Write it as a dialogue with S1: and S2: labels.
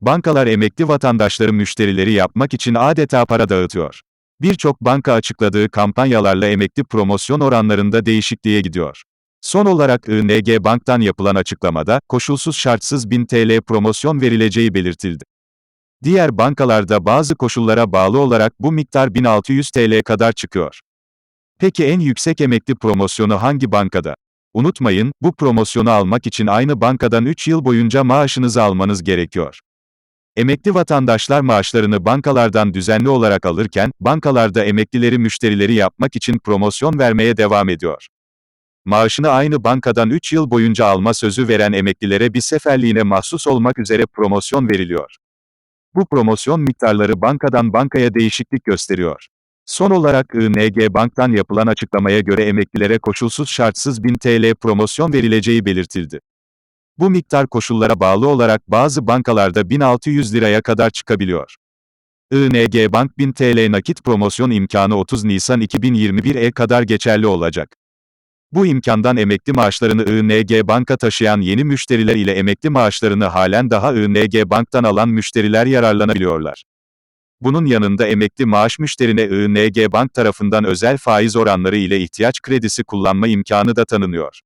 S1: Bankalar emekli vatandaşları müşterileri yapmak için adeta para dağıtıyor. Birçok banka açıkladığı kampanyalarla emekli promosyon oranlarında değişikliğe gidiyor. Son olarak ING Bank'tan yapılan açıklamada, koşulsuz şartsız 1000 TL promosyon verileceği belirtildi. Diğer bankalarda bazı koşullara bağlı olarak bu miktar 1600 TL kadar çıkıyor. Peki en yüksek emekli promosyonu hangi bankada? Unutmayın, bu promosyonu almak için aynı bankadan 3 yıl boyunca maaşınızı almanız gerekiyor. Emekli vatandaşlar maaşlarını bankalardan düzenli olarak alırken, bankalarda emeklileri müşterileri yapmak için promosyon vermeye devam ediyor. Maaşını aynı bankadan 3 yıl boyunca alma sözü veren emeklilere bir seferliğine mahsus olmak üzere promosyon veriliyor. Bu promosyon miktarları bankadan bankaya değişiklik gösteriyor. Son olarak ING Bank'tan yapılan açıklamaya göre emeklilere koşulsuz şartsız 1000 TL promosyon verileceği belirtildi. Bu miktar koşullara bağlı olarak bazı bankalarda 1600 liraya kadar çıkabiliyor. ING Bank 1000 TL nakit promosyon imkanı 30 Nisan 2021'e kadar geçerli olacak. Bu imkandan emekli maaşlarını ING Bank'a taşıyan yeni müşteriler ile emekli maaşlarını halen daha ING Bank'tan alan müşteriler yararlanabiliyorlar. Bunun yanında emekli maaş müşterine ING Bank tarafından özel faiz oranları ile ihtiyaç kredisi kullanma imkanı da tanınıyor.